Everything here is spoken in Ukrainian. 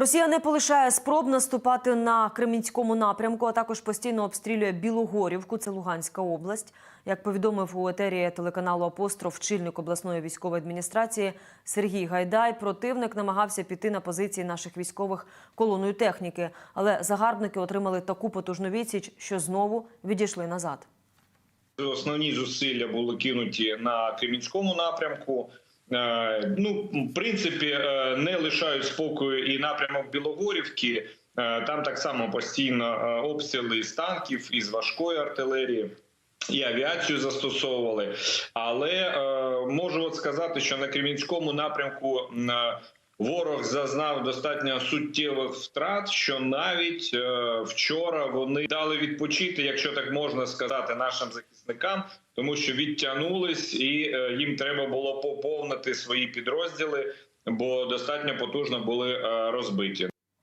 Росія не полишає спроб наступати на Кремінському напрямку, а також постійно обстрілює Білогорівку, це Луганська область. Як повідомив у етері телеканалу Апостроф чільник обласної військової адміністрації Сергій Гайдай, противник намагався піти на позиції наших військових колоною техніки, але загарбники отримали таку потужну відсіч, що знову відійшли назад. Основні зусилля були кинуті на Кремінському напрямку. Е, Ну, в принципі, е, не лишають спокою і напрямок Білогорівки. Е, Там так само постійно обстріли з танків, із важкої артилерії. І авіацію застосовували, але е, можу от сказати, що на Кремінському напрямку ворог зазнав достатньо суттєвих втрат. Що навіть е, вчора вони дали відпочити, якщо так можна сказати, нашим захисникам, тому що відтягнулись, і е, їм треба було поповнити свої підрозділи, бо достатньо потужно були е, розбиті.